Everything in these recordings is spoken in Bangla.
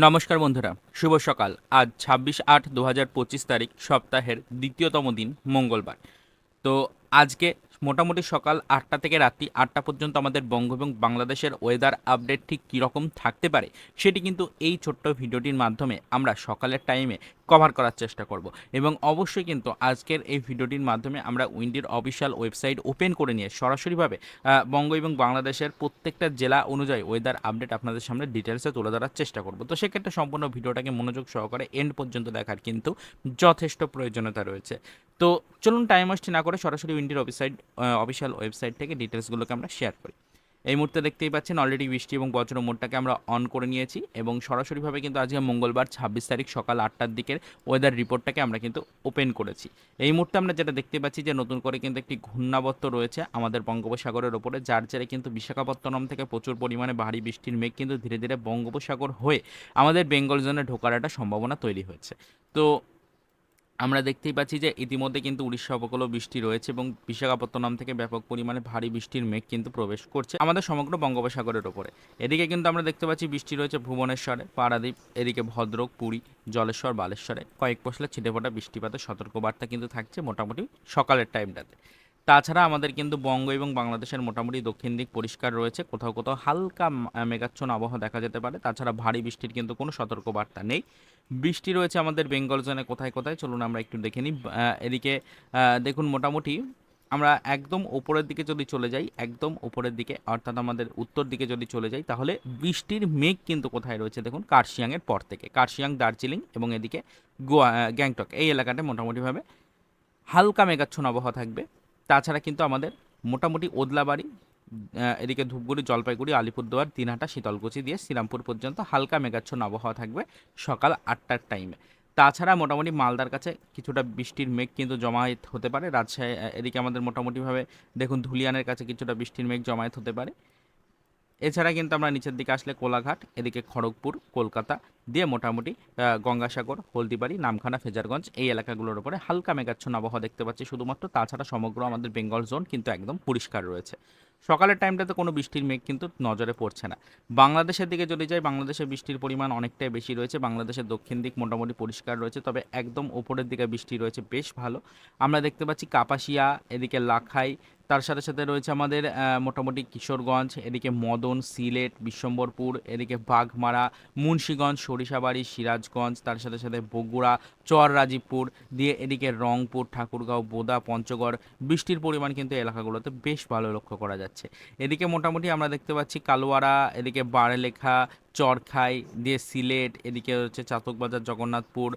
নমস্কার বন্ধুরা, শুভ সকাল। আজ ছাব্বিশ আট দু হাজার পঁচিশ তারিখ, সপ্তাহের দ্বিতীয়তম দিন, মঙ্গলবার। তো আজকে মোটামুটি সকাল আটটা থেকে রাত্রি আটটা পর্যন্ত আমাদের বঙ্গ এবং বাংলাদেশের ওয়েদার আপডেট ঠিক কীরকম থাকতে পারে, সেটি কিন্তু এই ছোট্ট ভিডিওটির মাধ্যমে আমরা সকালের টাইমে কভার করার চেষ্টা করব। এবং অবশ্যই কিন্তু আজকের এই ভিডিওটির মাধ্যমে আমরা উইন্ডির অফিসিয়াল ওয়েবসাইট ওপেন করে নিয়ে সরাসরিভাবে বঙ্গ এবং বাংলাদেশের প্রত্যেকটা জেলা অনুযায়ী ওয়েদার আপডেট আপনাদের সামনে ডিটেলসে তুলে ধরার চেষ্টা করব। তো সেক্ষেত্রে সম্পূর্ণ ভিডিওটাকে মনোযোগ সহকারে এন্ড পর্যন্ত দেখার কিন্তু যথেষ্ট প্রয়োজনীয়তা রয়েছে। তো চলুন টাইম ওয়েস্ট না করে সরাসরি উইন্ডির ওয়েবসাইট অফিসিয়াল ওয়েবসাইট থেকে ডিটেলসগুলোকে আমরা শেয়ার করি। এই মুহূর্তে দেখতেই পাচ্ছেন অলরেডি বৃষ্টি এবং বজ্র মোডটাকে আমরা অন করে নিয়েছি এবং সরাসরিভাবে কিন্তু আজকে মঙ্গলবার ছাব্বিশ তারিখ সকাল আটটার দিকের ওয়েদার রিপোর্টটাকে আমরা কিন্তু ওপেন করেছি। এই মুহূর্তে আমরা যেটা দেখতে পাচ্ছি যে নতুন করে কিন্তু একটি ঘূর্ণাবর্ত রয়েছে আমাদের বঙ্গোপসাগরের ওপরে, যার জেরে কিন্তু বিশাখাপত্তনম থেকে প্রচুর পরিমাণে ভারী বৃষ্টির মেঘ কিন্তু ধীরে ধীরে বঙ্গোপসাগর হয়ে আমাদের বেঙ্গল জোনে ঢোকার একটা সম্ভাবনা তৈরি হয়েছে। তো আমরা দেখতেই পাচ্ছি যে ইতিমধ্যে কিন্তু উড়িষ্যা উপকূলেও বৃষ্টি রয়েছে এবং বিশাখাপত্তনম থেকে ব্যাপক পরিমাণে ভারী বৃষ্টির মেঘ কিন্তু প্রবেশ করছে আমাদের সমগ্র বঙ্গোপসাগরের ওপরে। এদিকে কিন্তু আমরা দেখতে পাচ্ছি বৃষ্টি রয়েছে ভুবনেশ্বরে, পারাদ্বীপ, এদিকে ভদ্রক, পুরী, জলেশ্বর, বালেশ্বরে। কয়েক পশলা ছিটেফোঁটা বৃষ্টিপাতের সতর্কবার্তা কিন্তু থাকছে মোটামুটি সকালের টাইমটাতে তাছাড়া আমাদের কিন্তু বঙ্গ এবং বাংলাদেশের মোটামুটি দক্ষিণ দিক পরিষ্কার রয়েছে। কোথাও কোথাও হালকা মেঘাচ্ছন্ন আবহাওয়া দেখা যেতে পারে। তাছাড়া ভারী বৃষ্টির কিন্তু কোনো সতর্কবার্তা নেই। বৃষ্টি রয়েছে আমাদের বেঙ্গল জোনে কোথায় কোথায়, চলুন আমরা একটু দেখে নিই। এদিকে দেখুন মোটামুটি আমরা একদম ওপরের দিকে যদি চলে যাই, একদম ওপরের দিকে, অর্থাৎ আমাদের উত্তর দিকে যদি চলে যাই, তাহলে বৃষ্টির মেঘ কিন্তু কোথায় রয়েছে দেখুন, কার্শিয়াংয়ের পর থেকে। কার্শিয়াং, দার্জিলিং এবং এদিকে গোয়া গ্যাংটক। এই এলাকাটা মোটামুটিভাবে হালকা মেঘাচ্ছন্ন আবহাওয়া থাকবে। তাছাড়া কিন্তু আমাদের মোটামুটি ওদলাবাড়ি এদিকে ধূপগুড়ি, জলপাইগুড়ি, আলিপুরদুয়ার, দিনহাটা, শীতলকুচি দিয়ে শ্রীরামপুর পর্যন্ত হালকা মেঘাচ্ছন্ন আবহাওয়া থাকবে সকাল আটটার টাইমে তাছাড়া মোটামুটি মালদার কাছে কিছুটা বৃষ্টির মেঘ কিন্তু জমায়েত হতে পারে। রাজশাহী এদিকে আমাদের মোটামুটিভাবে দেখুন ধুলিয়ানের কাছে কিছুটা বৃষ্টির মেঘ জমায়েত হতে পারে। এছাড়া কিন্তু আমরা নিচের দিকে আসলে কোলাঘাট, এদিকে খড়গপুর, কলকাতা দিয়ে মোটামুটি গঙ্গাসাগর, হলদিবাড়ি, নামখানা, ফেজারগঞ্জ এই এলাকাগুলোর উপরে হালকা মেঘাচ্ছন্ন আবহাওয়া দেখতে পাচ্ছি। শুধুমাত্র তাছাড়া সমগ্র আমাদের বেঙ্গল জোন কিন্তু একদম পরিষ্কার রয়েছে। সকালের টাইমটাতে কোনো বৃষ্টির মেঘ কিন্তু নজরে পড়ছে না। বাংলাদেশের দিকে যদি যাই, বাংলাদেশে বৃষ্টির পরিমাণ অনেকটাই বেশি রয়েছে। বাংলাদেশের দক্ষিণ দিক মোটামুটি পরিষ্কার রয়েছে, তবে একদম ওপরের দিকে বৃষ্টি রয়েছে, বেশ ভালো। আমরা দেখতে পাচ্ছি কাপাসিয়া, এদিকে লাখাই, তার সাথে সাথে রয়েছে আমাদের মোটামুটি কিশোরগঞ্জ, এদিকে মদন, সিলেট, বিশ্বম্বরপুর, এদিকে বাঘমারা, মুন্সীগঞ্জ সরিষাবাড়ি, সিরাজগঞ্জ, তার সাথে সাথে বগুড়া চর রাজীবপুর দিয়ে এদিকে রংপুর, ঠাকুরগাঁও, বোদা, পঞ্চগড়, বৃষ্টির পরিমাণ কিন্তু এলাকাগুলোতে বেশ ভালো লক্ষ্য করা যাচ্ছে। এদিকে মোটামুটি আমরা দেখতে পাচ্ছি কালোয়ারা এদিকে বারেলেখা চরখাই দিয়ে সিলেট, এদিকে হচ্ছে চাতকবাজার জগন্নাথপুর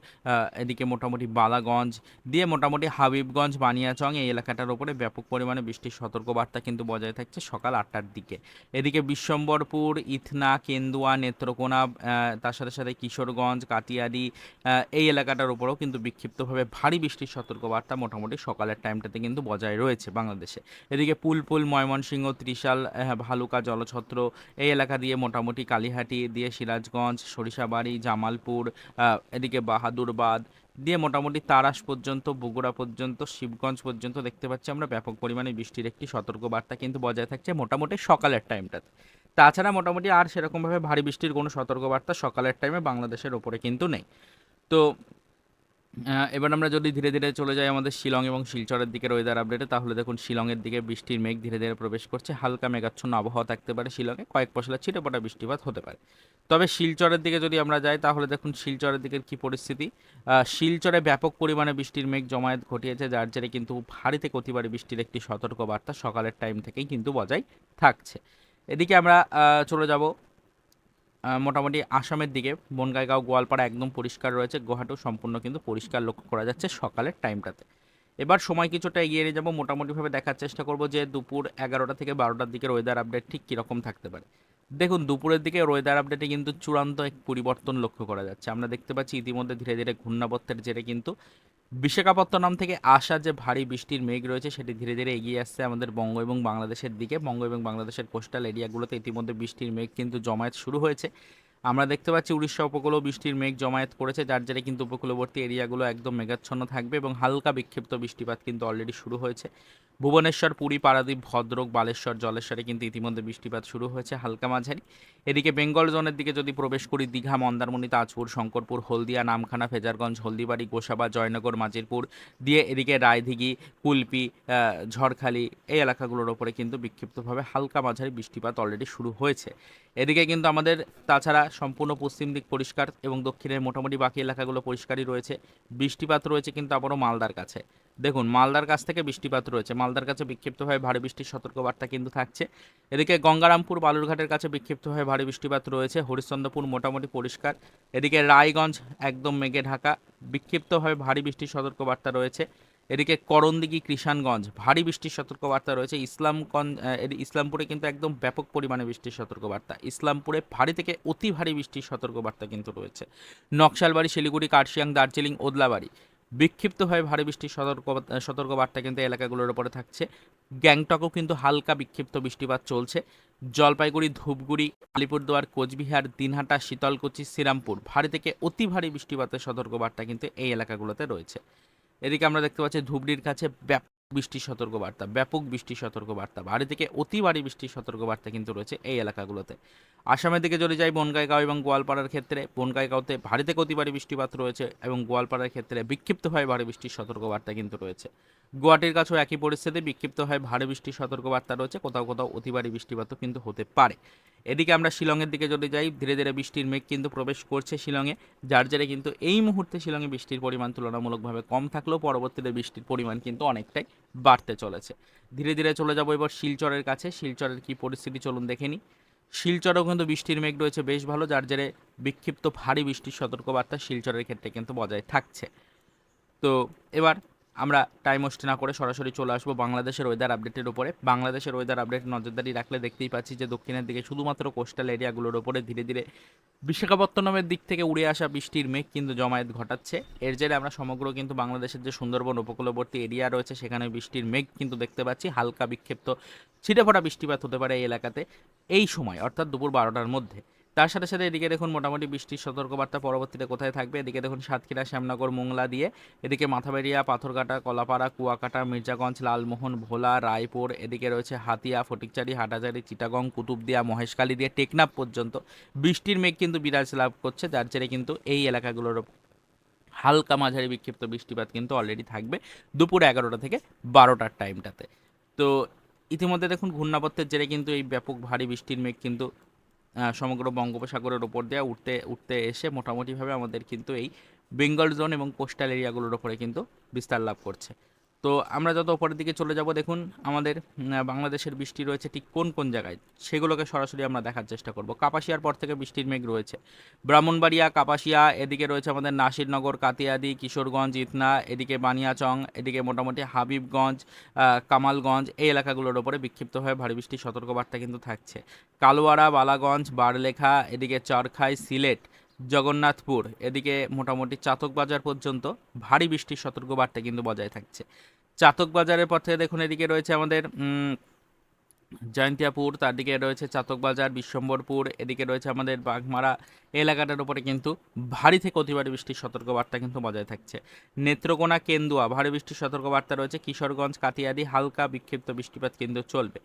এদিকে মোটামুটি বালাগঞ্জ, দিয়ে মোটামুটি হাবিবগঞ্জ, বানিয়াচং, এই এলাকাটার উপরে ব্যাপক পরিমাণে বৃষ্টির সতর্কবার্তা কিন্তু বজায় থাকছে সকাল আটটার দিকে। এদিকে বিশ্বম্বরপুর, ইথনা, কেন্দুয়া, নেত্রকোনা তার সাথে সাথে কিশোরগঞ্জ, কাটিয়াদি এই এলাকাটার উপরেও কিন্তু বিক্ষিপ্তভাবে ভারী বৃষ্টির সতর্কবার্তা মোটামুটি সকালের টাইমটাতে কিন্তু বজায় রয়েছে বাংলাদেশে। এদিকে পুলপুল, ময়মনসিংহ, ত্রিশাল ভালুকা, জলছত্র, এই এলাকা দিয়ে মোটামুটি কালীহাটি দিয়ে সিরাজগঞ্জ, সরিষাবাড়ি, জামালপুর এদিকে বাহাদুরবাদ, দিয়ে মোটামুটি তারাস পর্যন্ত, বগুড়া পর্যন্ত, শিবগঞ্জ পর্যন্ত দেখতে পাচ্ছি আমরা ব্যাপক পরিমাণে বৃষ্টির একটি সতর্কবার্তা কিন্তু বজায় থাকছে মোটামুটি সকালের টাইমটাতে। তাছাড়া মোটামুটি আর সেরকমভাবে ভারী বৃষ্টির কোনো সতর্কবার্তা সকালের টাইমে বাংলাদেশের ওপরে কিন্তু নেই। তো এবার আমরা যদি ধীরে ধীরে চলে যাই আমাদের শিলং এবং শিলচরের দিকের ওয়েদার আপডেটে তাহলে দেখুন শিলংয়ের দিকে বৃষ্টির মেঘ ধীরে ধীরে প্রবেশ করছে। হালকা মেঘাচ্ছন্ন আবহাওয়া থাকতে পারে শিলংয়ে। কয়েক পশলা ছিটেপটা বৃষ্টিপাত হতে পারে। তবে শিলচরের দিকে যদি আমরা যাই, তাহলে দেখুন শিলচরের দিকের কি পরিস্থিতি? শিলচরে ব্যাপক পরিমাণে বৃষ্টির মেঘ জমায়েত ঘটিয়েছে, যার জেরে কিন্তু ভারী থেকে অতি ভারী বৃষ্টির একটি সতর্ক বার্তা সকালের টাইম থেকেই কিন্তু বজায় থাকছে। এদিকে আমরা চলে যাব মোটামুটি আসামের দিকে বনগাইগাঁও, গোয়ালপাড়া একদম পরিষ্কার রয়েছে। গুয়াহাটিও সম্পূর্ণ কিন্তু পরিষ্কার লক্ষ্য করা যাচ্ছে সকালের টাইমটাতে। এবার সময় কিছুটা এগিয়ে নিয়ে যাব। মোটামুটিভাবে দেখার চেষ্টা করব যে দুপুর এগারোটা থেকে বারোটার দিকের ওয়েদার আপডেট ঠিক কীরকম থাকতে পারে। দেখুন, দুপুরের দিকে ওয়েদার আপডেটে কিন্তু চূড়ান্ত এক পরিবর্তন লক্ষ্য করা যাচ্ছে। আমরা দেখতে পাচ্ছি ইতিমধ্যে ধীরে ধীরে ঘূর্ণাবত্তের জেরে কিন্তু বিশাখাপত্তনম থেকে আসা যে ভারী বৃষ্টির মেঘ রয়েছে, সেটি ধীরে ধীরে এগিয়ে আসছে আমাদের বঙ্গ এবং বাংলাদেশের দিকে। বঙ্গ এবং বাংলাদেশের কোস্টাল এরিয়াগুলোতে ইতিমধ্যে বৃষ্টির মেঘ কিন্তু জমায়েত শুরু হয়েছে। আমরা দেখতে পাচ্ছি উড়িষ্যা উপকূলেও বৃষ্টির মেঘ জমায়েত করেছে, যার জেরে কিন্তু উপকূলবর্তী এরিয়াগুলো একদম মেঘাচ্ছন্ন থাকবে এবং হালকা বিক্ষিপ্ত বৃষ্টিপাত কিন্তু অলরেডি শুরু হয়েছে। ভুবনেশ্বর, পুরী, পারাদ্বীপ, ভদ্রক, বালেশ্বর, জলেশ্বরে কিন্তু ইতিমধ্যে বৃষ্টিপাত শুরু হয়েছে হালকা মাঝারি। এদিকে বেঙ্গল জোনের দিকে যদি প্রবেশ করি, দীঘা, মন্দারমণি, তাজপুর, শঙ্করপুর, হলদিয়া, নামখানা, ফেজারগঞ্জ, হলদিবাড়ি, গোসাবা, জয়নগর, মাজিরপুর, দিয়ে এদিকে রায়দিঘি, কুলপি ঝড়খালি এই এলাকাগুলোর ওপরে কিন্তু বিক্ষিপ্তভাবে হালকা মাঝারি বৃষ্টিপাত অলরেডি শুরু হয়েছে। এদিকে কিন্তু আমাদের তাছাড়া সম্পূর্ণ পশ্চিম দিক পরিষ্কার এবং দক্ষিণের মোটামুটি বাকি এলাকাগুলো পরিষ্কারই রয়েছে। বৃষ্টিপাত রয়েছে কিন্তু আবারও মালদার কাছে। দেখুন, মালদার কাছ থেকে বৃষ্টিপাত রয়েছে। মালদার কাছে বিক্ষিপ্তভাবে ভারী বৃষ্টির সতর্কবার্তা কিন্তু থাকছে। এদিকে গঙ্গারামপুর, বালুরঘাটের কাছে বিক্ষিপ্তভাবে ভারী বৃষ্টিপাত রয়েছে। হরিশ্চন্দ্রপুর মোটামুটি পরিষ্কার। এদিকে রায়গঞ্জ, একদম মেঘে ঢাকা। বিক্ষিপ্তভাবে ভারী বৃষ্টির সতর্কবার্তা রয়েছে। এদিকে করণদিঘি কৃষাণগঞ্জ, ভারী বৃষ্টির সতর্কবার্তা রয়েছে। ইসলামগঞ্জ ইসলামপুরে কিন্তু একদম ব্যাপক পরিমাণে বৃষ্টির সতর্কবার্তা। ইসলামপুরে ভারী থেকে অতি ভারী বৃষ্টির সতর্কবার্তা কিন্তু রয়েছে। নকশালবাড়ি, শিলিগুড়ি, কার্শিয়াং, দার্জিলিং, ওদলাবাড়ি বিক্ষিপ্তভাবে ভারী বৃষ্টির সতর্ক, সতর্কবার্তা কিন্তু এলাকাগুলোর উপরে থাকছে। গ্যাংটকও কিন্তু হালকা বিক্ষিপ্ত বৃষ্টিপাত চলছে। জলপাইগুড়ি, ধূপগুড়ি, আলিপুরদুয়ার, কোচবিহার, দিনহাটা, শীতলকুচি, শ্রীরামপুর ভারী থেকে অতি ভারী বৃষ্টিপাতের সতর্কবার্তা কিন্তু এই এলাকাগুলোতে রয়েছে। এদিকে আমরা দেখতে পাচ্ছি ধুবড়ির কাছে ব্যাপক বৃষ্টির সতর্কবার্তা, ব্যাপক বৃষ্টির সতর্কবার্তা, ভারী থেকে অতি ভারী বৃষ্টির সতর্কবার্তা কিন্তু রয়েছে এই এলাকাগুলোতে। আসামের দিকে যদি যাই বনগাইগাঁও এবং গোয়ালপাড়ার ক্ষেত্রে। বনগাইগাঁওতে ভারী থেকে অতি ভারী বৃষ্টিপাত রয়েছে এবং গোয়ালপাড়ার ক্ষেত্রে বিক্ষিপ্তভাবে ভারী বৃষ্টির সতর্কবার্তা কিন্তু রয়েছে। গুয়াহাটির কাছেও একই পরিস্থিতি বিক্ষিপ্ত হয় ভারী বৃষ্টির সতর্কবার্তা রয়েছে, কোথাও কোথাও অতি ভারী বৃষ্টিপাতও কিন্তু হতে পারে। এদিকে আমরা শিলংয়ের দিকে যদি যাই, ধীরে ধীরে বৃষ্টির মেঘ কিন্তু প্রবেশ করছে শিলংয়ে, যার জেরে কিন্তু এই মুহূর্তে শিলংয়ে বৃষ্টির পরিমাণ তুলনামূলকভাবে কম থাকলেও পরবর্তীতে বৃষ্টির পরিমাণ কিন্তু অনেকটাই বাড়তে চলেছে। ধীরে ধীরে চলে যাব এবার শিলচরের কাছে, শিলচরের কি পরিস্থিতি চলুন দেখে নিই। শিলচরেও কিন্তু বৃষ্টির মেঘ রয়েছে বেশ ভালো, যার জেরে বিক্ষিপ্ত ভারী বৃষ্টির সতর্কবার্তা শিলচরের ক্ষেত্রে কিন্তু বজায় থাকছে। তো এবার আমরা টাইম ওয়েস্ট না করে সরাসরি চলে আসব বাংলাদেশের ওয়েদার আপডেটের উপরে। বাংলাদেশের ওয়েদার আপডেট নজরদারি রাখলে দেখতেই পাচ্ছি যে দক্ষিণের দিকে শুধুমাত্র কোস্টাল এরিয়াগুলোর উপরে ধীরে ধীরে বিশাখাপত্তনমের দিক থেকে উড়ে আসা বৃষ্টির মেঘ কিন্তু জমায়েত ঘটাচ্ছে। এর জেরে আমরা সমগ্র কিন্তু বাংলাদেশের যে সুন্দরবন উপকূলবর্তী এরিয়া রয়েছে, সেখানে বৃষ্টির মেঘ কিন্তু দেখতে পাচ্ছি। হালকা বিক্ষিপ্ত ছিটে ফোটা বৃষ্টিপাত হতে পারে এই এলাকাতে। এই সময়, অর্থাৎ দুপুর বারোটার মধ্যে তার সাথে সাথে এদিকে দেখুন মোটামুটি বৃষ্টির সতর্কবার্তা পরবর্তীতে কোথায় থাকবে? এদিকে দেখুন সাতক্ষীরা, শ্যামনগর, মোংলা দিয়ে। এদিকে মাথাবেরিয়া, পাথরঘাটা, কলাপাড়া, কুয়াকাটা, মির্জাগঞ্জ, লালমোহন, ভোলা, রায়পুর। এদিকে রয়েছে হাতিয়া, ফটিকচারি, হাটাজারি, চিটাগং, কুতুবদিয়া, মহেশখালী দিয়ে টেকনাফ পর্যন্ত। বৃষ্টির মেঘ কিন্তু বিরাজ লাভ করছে, যার জেরে কিন্তু এই এলাকাগুলোর হালকা মাঝারি বিক্ষিপ্ত বৃষ্টিপাত কিন্তু অলরেডি থাকবে দুপুর এগারোটা থেকে বারোটার টাইমটাতে তো ইতিমধ্যে দেখুন ঘূর্ণাবর্তের জেরে কিন্তু এই ব্যাপক ভারী বৃষ্টির মেঘ কিন্তু সমগ্র বঙ্গোপসাগরের ওপর দিয়ে উঠতে উঠতে এসে মোটামুটিভাবে আমাদের কিন্তু এই বেঙ্গল জোন এবং কোস্টাল এরিয়াগুলোর ওপরে কিন্তু বিস্তার লাভ করছে। তো আমরা যত ওপরের দিকে চলে যাব, দেখুন, আমাদের বাংলাদেশের বৃষ্টি রয়েছে ঠিক কোন কোন জায়গায়? সেগুলোকে সরাসরি আমরা দেখার চেষ্টা করব। কাপাসিয়ার পর থেকে বৃষ্টির মেঘ রয়েছে। ব্রাহ্মণবাড়িয়া, কাপাসিয়া, এদিকে রয়েছে আমাদের নাসিরনগর, কাতিয়াদি, কিশোরগঞ্জ, ইতনা, এদিকে বানিয়াচং, এদিকে মোটামুটি হাবিবগঞ্জ কামালগঞ্জ, এই এলাকাগুলোর ওপরে বিক্ষিপ্তভাবে ভারী বৃষ্টির সতর্কবার্তা কিন্তু থাকছে। কালোয়াড়া বালাগঞ্জ, বারলেখা, এদিকে চরখাই, সিলেট, জগন্নাথপুর, এদিকে মোটামুটি চাতক বাজার পর্যন্ত ভারী বৃষ্টির সতর্কবার্তা কিন্তু বজায় থাকছে। চাতক বাজারের পর থেকে দেখুন, এদিকে রয়েছে আমাদের জয়ন্তিয়াপুর, তার দিকে রয়েছে চাতক বাজার, বিশ্বম্বরপুর, এদিকে রয়েছে আমাদের বাঘমারা এলাকাটার উপরে কিন্তু ভারী থেকে অতি ভারী বৃষ্টির সতর্কবার্তা কিন্তু বজায় থাকছে। নেত্রকোনা, কেন্দুয়া, ভারী বৃষ্টির সতর্কবার্তা রয়েছে, কিশোরগঞ্জ কাতিয়াদি হালকা বিক্ষিপ্ত বৃষ্টিপাত কিন্তু চলবে।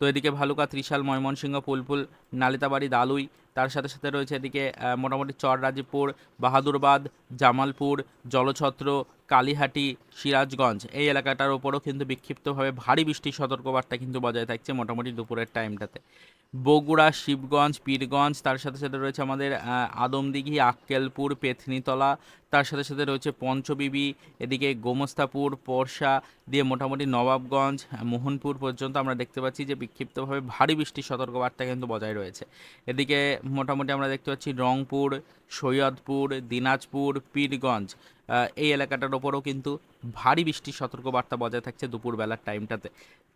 তো এদিকে ভালুকা, ত্রিশাল, ময়মনসিংহ ফুলফুল নালিতাবাড়ি, দালুই তার সাথে সাথে রয়েছে এদিকে মোটামুটি চর রাজীবপুর, বাহাদুরবাদ, জামালপুর, জলছত্র, কালীহাটি, সিরাজগঞ্জ। এই এলাকাটার উপরও কিন্তু বিক্ষিপ্তভাবে ভারী বৃষ্টির সতর্কবার্তা কিন্তু বজায় থাকছে মোটামুটি দুপুরের টাইমটাতে। বগুড়া, শিবগঞ্জ, পীরগঞ্জ, তার সাথে সাথে রয়েছে আমাদের আদমদিঘি, আক্কেলপুর, পেথনিতলা, তার সাথে সাথে রয়েছে পঞ্চবিবি, এদিকে গোমস্তাপুর, পরশা, দিয়ে মোটামুটি নবাবগঞ্জ, মোহনপুর পর্যন্ত আমরা দেখতে পাচ্ছি যে বিক্ষিপ্তভাবে ভারী বৃষ্টির সতর্কবার্তা কিন্তু বজায় রয়েছে। এদিকে মোটামুটি আমরা দেখতে পাচ্ছি রংপুর সৈয়দপুর দিনাজপুর পীরগঞ্জ। এই এলাকাটার ওপরও কিন্তু ভারী বৃষ্টির সতর্কবার্তা বজায় থাকছে দুপুরবেলার টাইমটাতে।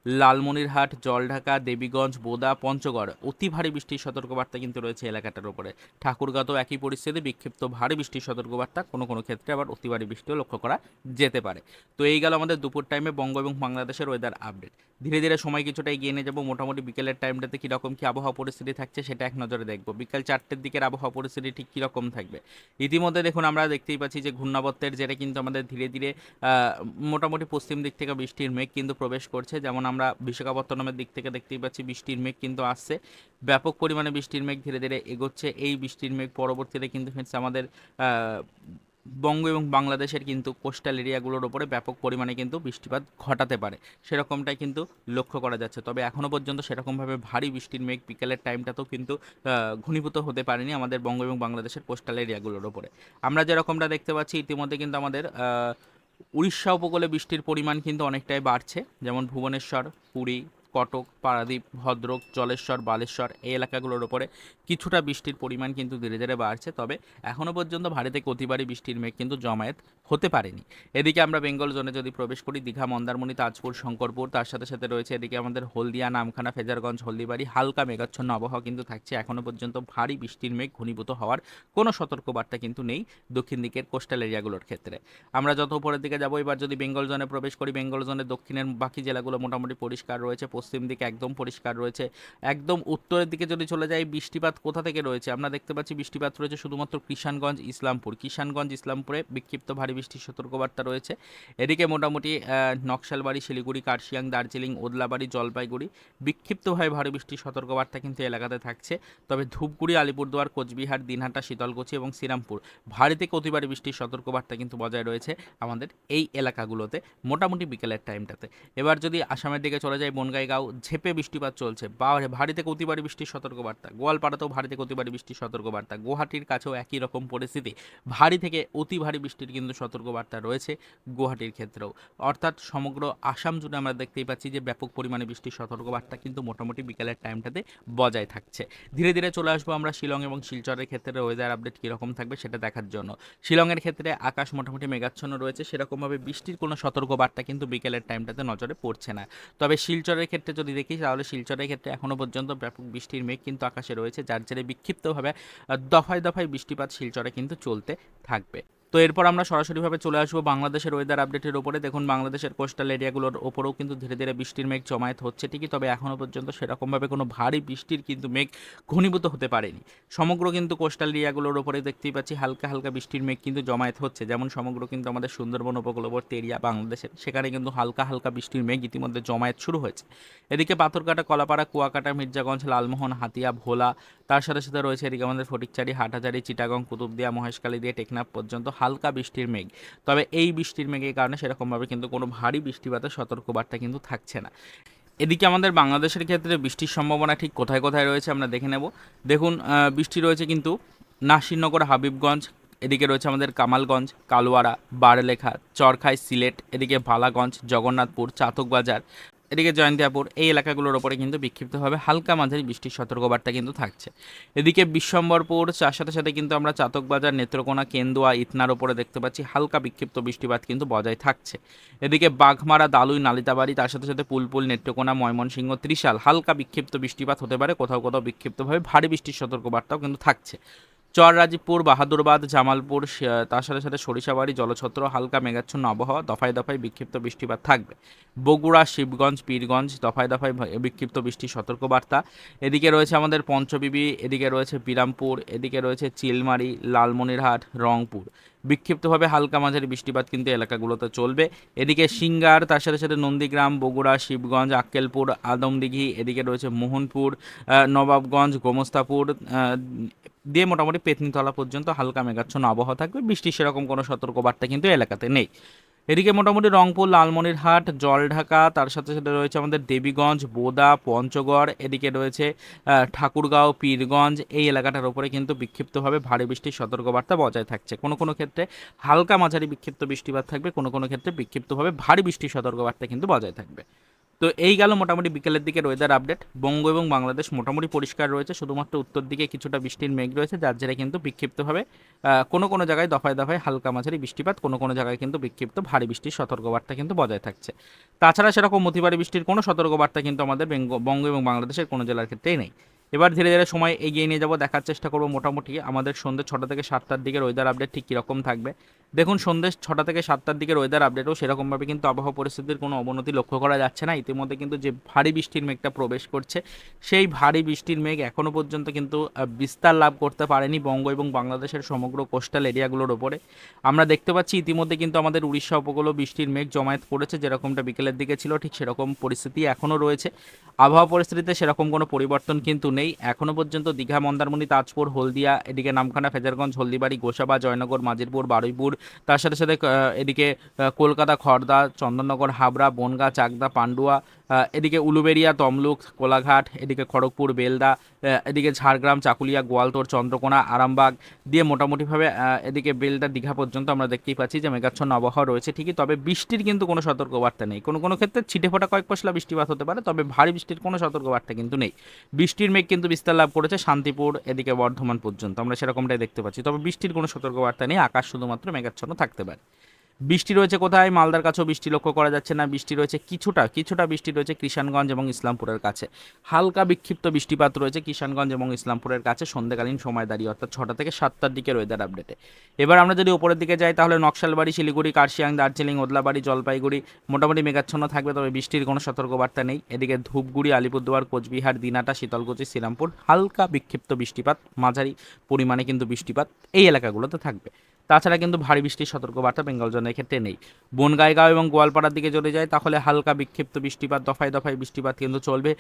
লালমনিরহাট, জলঢাকা, দেবীগঞ্জ, বোদা, পঞ্চগড় অতি ভারী বৃষ্টির সতর্কবার্তা কিন্তু রয়েছে এলাকাটার উপরে ঠাকুরগাঁতেও একই পরিস্থিতি, বিক্ষিপ্ত ভারী বৃষ্টির সতর্কবার্তা কোনো কোনো ক্ষেত্রে আবার অতি ভারী বৃষ্টিও লক্ষ্য করা যেতে পারে। তো এই গেল আমাদের দুপুর টাইমে বঙ্গ এবং বাংলাদেশের ওয়েদার আপডেট ধীরে ধীরে সময় কিছুটা এগিয়ে নিয়ে যাব। মোটামুটি বিকেলের টাইমটাতে কীরকম কী আবহাওয়া পরিস্থিতি থাকছে সেটা এক নজরে দেখব। বিকেল চারটের দিকের আবহাওয়া পরিস্থিতি ঠিক কীরকম থাকবে? ইতিমধ্যে দেখুন আমরা দেখতেই পাচ্ছি যে ঘূর্ণাবর্তের জেরে কিন্তু আমাদের ধীরে ধীরে মোটামুটি পশ্চিম দিক থেকে বৃষ্টির মেঘ কিন্তু প্রবেশ করছে। যেমন আমরা বিশাখাপত্তনমের দিক থেকে দেখতেই পাচ্ছি বৃষ্টির মেঘ কিন্তু আসছে। ব্যাপক পরিমাণে বৃষ্টির মেঘ ধীরে ধীরে এগোচ্ছে। এই বৃষ্টির মেঘ পরবর্তীতে কিন্তু হচ্ছে আমাদের বঙ্গ এবং বাংলাদেশের কিন্তু কোস্টাল এরিয়াগুলোর ওপরে ব্যাপক পরিমাণে কিন্তু বৃষ্টিপাত ঘটাতে পারে। সেরকমটাই কিন্তু লক্ষ্য করা যাচ্ছে। তবে এখনও পর্যন্ত সেরকমভাবে ভারী বৃষ্টির মেঘ বিকেলের টাইমটাতেও কিন্তু ঘনীভূত হতে পারেনি আমাদের বঙ্গ এবং বাংলাদেশের কোস্টাল এরিয়াগুলোর ওপরে আমরা যেরকমটা দেখতে পাচ্ছি, ইতিমধ্যে কিন্তু আমাদের উড়িষ্যা উপকূলে বৃষ্টির পরিমাণ কিন্তু অনেকটাই বাড়ছে। যেমন ভুবনেশ্বর, পুরী, কটক, পারাদ্বীপ, ভদ্রক জলেশ্বর বালেশ্বর এই এলাকাগুলোর ওপরে কিছুটা বৃষ্টির পরিমাণ কিন্তু ধীরে ধীরে বাড়ছে। তবে এখনও পর্যন্ত ভারতে থেকে বৃষ্টির মেঘ কিন্তু জমায়েত হতে পারেনি। এদিকে আমরা বেঙ্গল জোনে যদি প্রবেশ করি, দীঘা, মন্দারমণি, তাজপুর, শঙ্করপুর, তার সাথে সাথে রয়েছে এদিকে আমাদের হলদিয়া, নামখানা, ফেজারগঞ্জ, হলদিবাড়ি, হালকা মেঘাচ্ছন্ন আবহাওয়া কিন্তু থাকছে। এখনও পর্যন্ত ভারী বৃষ্টির মেঘ ঘনীভূত হওয়ার কোনো সতর্কবার্তা কিন্তু নেই দক্ষিণ দিকের কোস্টাল এরিয়াগুলোর ক্ষেত্রে। আমরা যত উপরের দিকে যাব, এবার যদি বেঙ্গল জোনে প্রবেশ করি, বেঙ্গল জোনের দক্ষিণের বাকি জেলাগুলো মোটামুটি পরিষ্কার রয়েছে, পশ্চিম দিকে একদম পরিষ্কার রয়েছে। একদম উত্তরের দিকে যদি চলে যাই, বৃষ্টিপাত কোথা থেকে রয়েছে? আমরা দেখতে পাচ্ছি বৃষ্টিপাত রয়েছে শুধুমাত্র কিষানগঞ্জ, ইসলামপুর। কিষানগঞ্জ, ইসলামপুরে বিক্ষিপ্ত ভারী বৃষ্টির সতর্কবার্তা রয়েছে। এদিকে মোটামুটি নকশালবাড়ি, শিলিগুড়ি, কার্শিয়াং, দার্জিলিং, ওদলাবাড়ি, জলপাইগুড়ি বিক্ষিপ্তভাবে ভারী বৃষ্টির সতর্কবার্তা কিন্তু এলাকাতে থাকছে। তবে ধূপগুড়ি, আলিপুরদুয়ার, কোচবিহার, দিনহাটা, শীতলকুচি এবং শ্রীরামপুর ভারী থেকে অতি বৃষ্টির সতর্কবার্তা কিন্তু বজায় রয়েছে আমাদের এই এলাকাগুলোতে মোটামুটি বিকেলের টাইমটাতে। এবার যদি আসামের দিকে চলে যায় বনগাইগাঁও, ঝেপে বৃষ্টিপাত চলছে। বা ভারী থেকে অতিভারী বৃষ্টির সতর্কবার্তা। গোয়ালপাড়াতেও ভারী থেকে অতিভারী বৃষ্টির সতর্কবার্তা। গুয়াহাটির কাছেও একই রকম পরিস্থিতি। ভারী থেকে অতি ভারী বৃষ্টির কিন্তু সতর্কবার্তা রয়েছে গুয়াহাটির ক্ষেত্রেও। অর্থাৎ সমগ্র আসাম জুড়ে আমরা দেখতেই পাচ্ছি যে ব্যাপক পরিমাণে বৃষ্টির সতর্কবার্তা কিন্তু মোটামুটি বিকেলের টাইমটাতে বজায় থাকছে। ধীরে ধীরে চলে আসব আমরা শিলং এবং শিলচরের ক্ষেত্রে। ওয়েদার আপডেট কীরকম থাকবে সেটা দেখার জন্য। শিলংয়ের ক্ষেত্রে আকাশ মোটামুটি মেঘাচ্ছন্ন রয়েছে। সেরকমভাবে বৃষ্টির কোনো সতর্কবার্তা কিন্তু বিকেলের টাইমটাতে নজরে পড়ছে না। তবে শিলচরের ক্ষেত্রে যদি দেখি, তাহলে শিলচরের ক্ষেত্রে এখনও পর্যন্ত ব্যাপক বৃষ্টির মেঘ কিন্তু আকাশে রয়েছে, যার জেরে বিক্ষিপ্তভাবে দফায় দফায় বৃষ্টিপাত শিলচরে কিন্তু চলতে থাকবে। তো এরপর আমরা সরাসরিভাবে চলে আসব বাংলাদেশের ওয়েদার আপডেটের উপরে। দেখুন, বাংলাদেশের কোস্টাল এরিয়াগুলোর ওপরেও কিন্তু ধীরে ধীরে বৃষ্টির মেঘ জমায়েত হচ্ছে ঠিকই, তবে এখনও পর্যন্ত সেরকমভাবে কোনো ভারী বৃষ্টির কিন্তু মেঘ ঘনীভূত হতে পারেনি। সমগ্র কিন্তু কোস্টাল এরিয়াগুলোর ওপরে দেখতেই পাচ্ছি হালকা হালকা বৃষ্টির মেঘ কিন্তু জমায়েত হচ্ছে। যেমন সমগ্র কিন্তু আমাদের সুন্দরবন উপকূলবর্তী এরিয়া বাংলাদেশের, সেখানে কিন্তু হালকা হালকা বৃষ্টির মেঘ ইতিমধ্যে জমায়েত শুরু হয়েছে। এদিকে পাথরকাটা কলাপাড়া, কুয়াকাটা, মির্জাগঞ্জ, লালমোহন, হাতিয়া, ভোলা, তার সাথে সাথে রয়েছে এদিকে আমাদের ফটিকচারি, হাটহাজারি, চিটাগং, কুতুবদিয়া মহেশখালী দিয়ে টেকনাফ পর্যন্ত হালকা বৃষ্টির মেঘ। তবে এই বৃষ্টির মেঘের কারণে সেরকমভাবে কিন্তু কোনো ভারী বৃষ্টিপাতের সতর্কবার্তা কিন্তু থাকছে না। এদিকে আমাদের বাংলাদেশের ক্ষেত্রে বৃষ্টির সম্ভাবনা ঠিক কোথায় কোথায় রয়েছে আমরা দেখে নেব। দেখুন বৃষ্টি রয়েছে কিন্তু নাসিরনগর, হাবিবগঞ্জ, এদিকে রয়েছে আমাদের কামালগঞ্জ, কালোয়ারা, বারলেখা, চরখাই, সিলেট, এদিকে ভালাগঞ্জ জগন্নাথপুর, চাতকবাজার এদিকে জয়ন্তিয়াপুর, এই এলাকাগুলোর ওপরে কিন্তু বিক্ষিপ্তভাবে হালকা মাঝারি বৃষ্টির সতর্কবার্তা কিন্তু থাকছে। এদিকে বিশ্বম্বরপুর তার সাথে সাথে কিন্তু আমরা চাতকবাজার, নেত্রকোনা, কেন্দুয়া, ইতনার ওপরে দেখতে পাচ্ছি হালকা বিক্ষিপ্ত বৃষ্টিপাত কিন্তু বজায় থাকছে। এদিকে বাঘমারা, দালুই, নালিতাবাড়ি, তার সাথে সাথে পুলপুল, নেত্রকোনা, ময়মনসিংহ, ত্রিশাল, হালকা বিক্ষিপ্ত বৃষ্টিপাত হতে পারে। কোথাও কোথাও বিক্ষিপ্তভাবে ভারী বৃষ্টির সতর্কবার্তাও কিন্তু থাকছে। চর রাজীবপুর, বাহাদুরবাদ, জামালপুর তার সাথে সাথে সরিষাবাড়ি, জলছত্র, হালকা মেঘাচ্ছন্ন আবহাওয়া, দফায় দফায় বিক্ষিপ্ত বৃষ্টিপাত থাকবে। বগুড়া, শিবগঞ্জ, পীরগঞ্জ, দফায় দফায় বিক্ষিপ্ত বৃষ্টির সতর্কবার্তা। এদিকে রয়েছে আমাদের পঞ্চবিবি, এদিকে রয়েছে বিরামপুর, এদিকে রয়েছে চিলমারি, লালমনিরহাট, রংপুর। বিক্ষিপ্তভাবে হালকা মাঝারি বৃষ্টিপাত কিন্তু এলাকাগুলোতে চলবে। এদিকে সিঙ্গার, তার সাথে সাথে নন্দীগ্রাম, বগুড়া, শিবগঞ্জ, আক্কেলপুর, আদমদিঘি, এদিকে রয়েছে মোহনপুর নবাবগঞ্জ, গোমস্তাপুর দিয়ে মোটামুটি পেতনিতলা পর্যন্ত হালকা মেঘাচ্ছন্ন আবহাওয়া থাকবে। বৃষ্টির সেরকম কোনো সতর্কবার্তা কিন্তু এলাকাতে নেই। এদিকে মোটামুটি রংপুর, লালমনিরহাট, জলঢাকা, তার সাথে সাথে রয়েছে আমাদের দেবীগঞ্জ, বোদা, পঞ্চগড়, এদিকে রয়েছে ঠাকুরগাঁও, পীরগঞ্জ, এই এলাকাটার উপরে কিন্তু বিক্ষিপ্তভাবে ভারী বৃষ্টির সতর্কবার্তা বজায় থাকছে। কোনো কোনো ক্ষেত্রে হালকা মাঝারি বিক্ষিপ্ত বৃষ্টিপাত থাকবে, কোনো কোনো ক্ষেত্রে বিক্ষিপ্তভাবে ভারী বৃষ্টির সতর্কবার্তা কিন্তু বজায় থাকবে। তো এই গেল মোটামুটি বিকেলের দিকে ওয়েদার আপডেট বঙ্গ এবং বাংলাদেশ মোটামুটি পরিষ্কার রয়েছে, শুধুমাত্র উত্তর দিকে কিছুটা বৃষ্টির মেঘ রয়েছে, যার জেরে কিন্তু বিক্ষিপ্তভাবে কোনো কোনো জায়গায় দফায় দফায় হালকা মাঝারি বৃষ্টিপাত, কোনো কোনো জায়গায় কিন্তু বিক্ষিপ্ত ভারী বৃষ্টির সতর্কবার্তা কিন্তু বজায় থাকছে। তাছাড়া সেরকম অতিবারী বৃষ্টির কোনো সতর্কবার্তা কিন্তু আমাদের বেঙ্গ- বঙ্গ এবং বাংলাদেশের কোনো জেলার ক্ষেত্রেই নেই। এবার ধীরে ধীরে সময় এগিয়ে নিয়ে যাব, দেখার চেষ্টা করব মোটামুটি আমাদের সন্ধ্যে ছটা থেকে সাতটার দিকের ওয়েদার আপডেট ঠিক কীরকম থাকবে। দেখুন, সন্ধ্যে ছটা থেকে সাতটার দিকের ওয়েদার আপডেটও সেরকমভাবে কিন্তু আবহাওয়া পরিস্থিতির কোনো অবনতি লক্ষ্য করা যাচ্ছে না। ইতিমধ্যে কিন্তু যে ভারী বৃষ্টির মেঘটা প্রবেশ করছে, সেই ভারী বৃষ্টির মেঘ এখনও পর্যন্ত কিন্তু বিস্তার লাভ করতে পারেনি বঙ্গ এবং বাংলাদেশের সমগ্র কোস্টাল এরিয়াগুলোর ওপরে আমরা দেখতে পাচ্ছি ইতিমধ্যে কিন্তু আমাদের উড়িষ্যা উপকূলও বৃষ্টির মেঘ জমায়েত করেছে, যেরকমটা বিকেলের দিকে ছিল, ঠিক সেরকম পরিস্থিতি এখনও রয়েছে। আবহাওয়া পরিস্থিতিতে সেরকম কোনো পরিবর্তন কিন্তু নেই। এখনও পর্যন্ত দীঘা, মন্দারমণি, তাজপুর, হলদিয়া, এদিকে নামখানা, ফেজারগঞ্জ, হলদিবাড়ি, গোসাবা, জয়নগর, মাজিরপুর, বারুইপুর, তার সাথে সাথে এদিকে কলকাতা খড়দা চন্দননগর, হাবড়া, বনগা, চাকদা, পান্ডুয়া এদিকে উলুবেড়িয়া, তমলুক, কোলাঘাট, এদিকে খড়গপুর, বেলদা এদিকে ঝাড়গ্রাম, চাকুলিয়া, গোয়ালতোর, চন্দ্রকোনা, আরামবাগ দিয়ে মোটামুটিভাবে এদিকে বেলদা দীঘা পর্যন্ত আমরা দেখতেই পাচ্ছি যে মেঘাচ্ছন্ন আবহাওয়া রয়েছে ঠিকই। তবে বৃষ্টির কিন্তু কোনো সতর্কবার্তা নেই। কোনো কোনো ক্ষেত্রে ছিটে ফোটা কয়েক পশলা বৃষ্টিপাত হতে পারে, তবে ভারী বৃষ্টির কোনো সতর্কবার্তা কিন্তু নেই। বৃষ্টির মেঘ কিন্তু বিস্তার লাভ করেছে শান্তিপুর, এদিকে বর্ধমান পর্যন্ত। আমরা সেরকমটাই দেখতে পাচ্ছি। তবে বৃষ্টির কোনো সতর্কবার্তা নেই। আকাশ শুধুমাত্র মেঘাচ্ছন্ন থাকতে পারে। বৃষ্টি রয়েছে কোথায়? মালদার কাছেও বৃষ্টি লক্ষ্য করা যাচ্ছে না। বৃষ্টি রয়েছে কিছুটা কিছুটা বৃষ্টি রয়েছে কিষানগঞ্জ এবং ইসলামপুরের কাছে। হালকা বিক্ষিপ্ত বৃষ্টিপাত রয়েছে কিষানগঞ্জ এবং ইসলামপুরের কাছে। সন্ধ্যাকালীন সময় দাঁড়িয়ে, অর্থাৎ ছটা থেকে সাতটার দিকে ওয়েদার আপডেটে এবার আমরা যদি উপরের দিকে যাই, তাহলে নকশালবাড়ি, শিলিগুড়ি, কার্শিয়াং, দার্জিলিং, ওদলাবাড়ি, জলপাইগুড়ি মোটামুটি মেঘাচ্ছন্ন থাকবে, তবে বৃষ্টির কোনো সতর্কবার্তা নেই। এদিকে ধূপগুড়ি, আলিপুরদুয়ার, কোচবিহার, দিনাটা, শীতলকুচি, শ্রীরামপুর হালকা বিক্ষিপ্ত বৃষ্টিপাত, মাঝারি পরিমাণে কিন্তু বৃষ্টিপাত এই এলাকাগুলোতে থাকবে। তাছাড়া কিন্তু ভারী বৃষ্টির সতর্কবার্তা বেঙ্গল জনের ক্ষেত্রে নেই। বনগাইগাঁও এবং গোয়ালপাড়ার দিকে চলে যায়, তাহলে হালকা বিক্ষিপ্ত বৃষ্টিপাত, দফায় দফায় বৃষ্টিপাত কিন্তু চলবে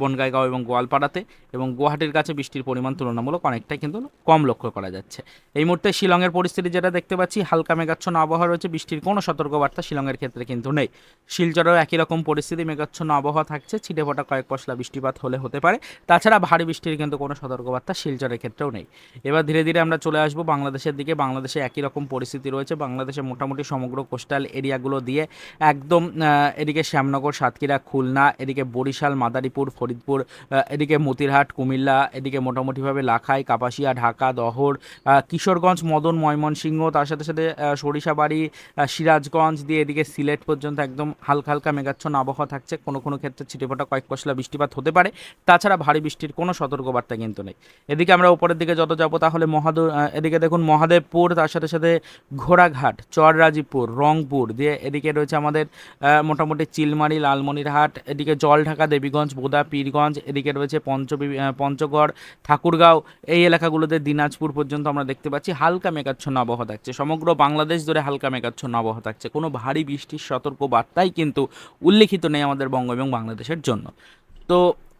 বনগাইগাঁও এবং গোয়ালপাড়াতে এবং গুয়াহাটির কাছে বৃষ্টির পরিমাণ তুলনামূলক অনেকটাই কিন্তু কম লক্ষ্য করা যাচ্ছে। এই মুহূর্তে শিলংয়ের পরিস্থিতি যেটা দেখতে পাচ্ছি, হালকা মেঘাচ্ছন্ন আবহাওয়া রয়েছে, বৃষ্টির কোনো সতর্কবার্তা শিলংয়ের ক্ষেত্রে কিন্তু নেই। শিলচরেও একই রকম পরিস্থিতি, মেঘাচ্ছন্ন আবহাওয়া থাকছে, ছিটে ফোটা কয়েক পশলা বৃষ্টিপাত হলে হতে পারে। তাছাড়া ভারী বৃষ্টির কিন্তু কোনো সতর্কবার্তা শিলচরের ক্ষেত্রেও নেই। এবার ধীরে ধীরে আমরা চলে আসব বাংলাদেশের দিকে বাংলাদেশে একই রকম পরিস্থিতি রয়েছে। বাংলাদেশে মোটামুটি সমগ্র কোস্টাল এরিয়াগুলো দিয়ে একদম এদিকে শ্যামনগর, সাতক্ষীরা, খুলনা, এদিকে বরিশাল, মাদারীপুর, ফরিদপুর এদিকে মতিরহাট, কুমিল্লা, এদিকে মোটামুটিভাবে লাখাই, কাপাসিয়া, ঢাকা, দহর কিশোরগঞ্জ, মদন, ময়মনসিংহ, তার সাথে সাথে সরিষাবাড়ি সিরাজগঞ্জ দিয়ে এদিকে সিলেট পর্যন্ত একদম হালকা হালকা মেঘাচ্ছন্ন আবহাওয়া থাকছে। কোনো কোনো ক্ষেত্রে ছিটেফোঁটা, কয়েক পশলা বৃষ্টিপাত হতে পারে। তাছাড়া ভারী বৃষ্টির কোনো সতর্কবার্তা কিন্তু নেই। এদিকে আমরা উপরের দিকে যত যাব তাহলে মহাদ এদিকে দেখুন মহাদেবপুর তার সাথে সাথে ঘোড়াঘাট, চররাজীপুর, রংপুর দিয়ে এদিকে রয়েছে আমাদের মোটামুটি চিলমারি, লালমনিরহাট, এদিকে জলঢাকা, দেবীগঞ্জ, বোদা, পীরগঞ্জ, এদিকে রয়েছে পঞ্চবি পঞ্চগড়, ঠাকুরগাঁও, এই এলাকাগুলোতে দিনাজপুর পর্যন্ত আমরা দেখতে পাচ্ছি হালকা মেঘাচ্ছন্ন আবহাওয়া থাকছে। সমগ্র বাংলাদেশ ধরে হালকা মেঘাচ্ছন্ন আবহাওয়া থাকছে। কোনো ভারী বৃষ্টির সতর্ক বার্তাই কিন্তু উল্লেখিত নেই আমাদের বঙ্গ এবং বাংলাদেশের জন্য। তো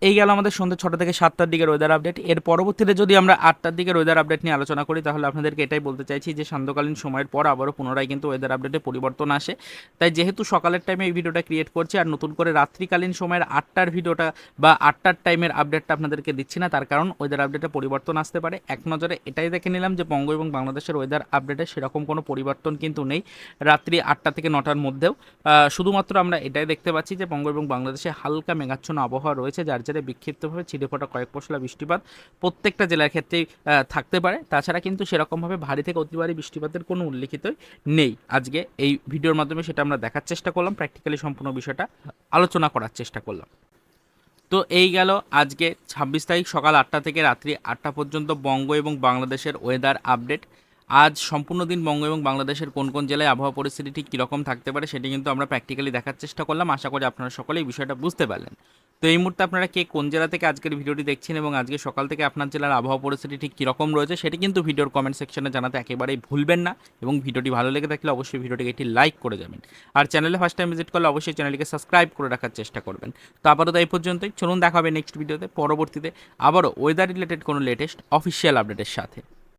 এই গেল আমাদের সন্ধ্যে ছটা থেকে সাতটার দিকের ওয়েদার আপডেট এর পরবর্তীতে যদি আমরা আটটার দিকের ওয়েদার আপডেট নিয়ে আলোচনা করি, তাহলে আপনাদেরকে এটাই বলতে চাইছি যে, সান্ধ্যকালীন সময়ের পর আবারও পুনরায় কিন্তু ওয়েদার আপডেটে পরিবর্তন আসে। তাই যেহেতু সকালের টাইমে এই ভিডিওটা ক্রিয়েট করছি, আর নতুন করে রাত্রিকালীন সময়ের আটটার ভিডিওটা বা আটটার টাইমের আপডেটটা আপনাদেরকে দিচ্ছি না, তার কারণ ওয়েদার আপডেটে পরিবর্তন আসতে পারে। এক নজরে এটাই দেখে নিলাম যে, বঙ্গ এবং বাংলাদেশের ওয়েদার আপডেটে সেরকম কোনো পরিবর্তন কিন্তু নেই রাত্রি আটটা থেকে নটার মধ্যেও। শুধুমাত্র আমরা এটাই দেখতে পাচ্ছি যে, বঙ্গ এবং বাংলাদেশে হালকা মেঘাচ্ছন্ন আবহাওয়া রয়েছে, যার জেরে বিক্ষিপ্তভাবে ছিটেফোঁটা কয়েক পশলা বৃষ্টিপাত প্রত্যেকটা জেলার ক্ষেত্রেই থাকতে পারে। তাছাড়া কিন্তু সেরকমভাবে ভারী থেকে অতি ভারী বৃষ্টিপাতের কোনো উল্লেখিত নেই। আজকে এই ভিডিওর মাধ্যমে সেটা আমরা দেখার চেষ্টা করলাম প্র্যাকটিক্যালি সম্পূর্ণ বিষয়টা আলোচনা করার চেষ্টা করলাম। তো এই গেল আজকে ছাব্বিশ তারিখ সকাল আটটা থেকে রাত্রি আটটা পর্যন্ত বঙ্গ এবং বাংলাদেশের ওয়েদার আপডেট আজ সম্পূর্ণ দিন বঙ্গ এবং বাংলাদেশের কোন কোন জেলায় আবহাওয়া পরিস্থিতি ঠিক কীরকম থাকতে পারে সেটি কিন্তু আমরা প্র্যাকটিক্যালি দেখার চেষ্টা করলাম। আশা করি আপনারা সকলেই এই বিষয়টা বুঝতে পারলেন। তো এই মুহূর্তে আপনারা কে কোন জেলা থেকে আজকের ভিডিওটি দেখছেন এবং আজকে সকাল থেকে আপনার জেলার আবহাওয়া পরিস্থিতি ঠিক কীরকম রয়েছে সেটি কিন্তু ভিডিওর কমেন্ট সেকশনে জানাতে একেবারেই ভুলবেন না এবং ভিডিওটি ভালো লেগে থাকলে অবশ্যই ভিডিওটিকে একটি লাইক করে যাবেন। আর চ্যানেলে ফার্স্ট টাইম ভিজিট করলে অবশ্যই চ্যানেলটিকে সাবস্ক্রাইব করে রাখার চেষ্টা করবেন। তো আপাতত এই পর্যন্তই। চলুন দেখা হবে নেক্সট ভিডিওতে পরবর্তীতে আবারও ওয়েদার রিলেটেড কোনো লেটেস্ট অফিসিয়াল আপডেটের সাথে।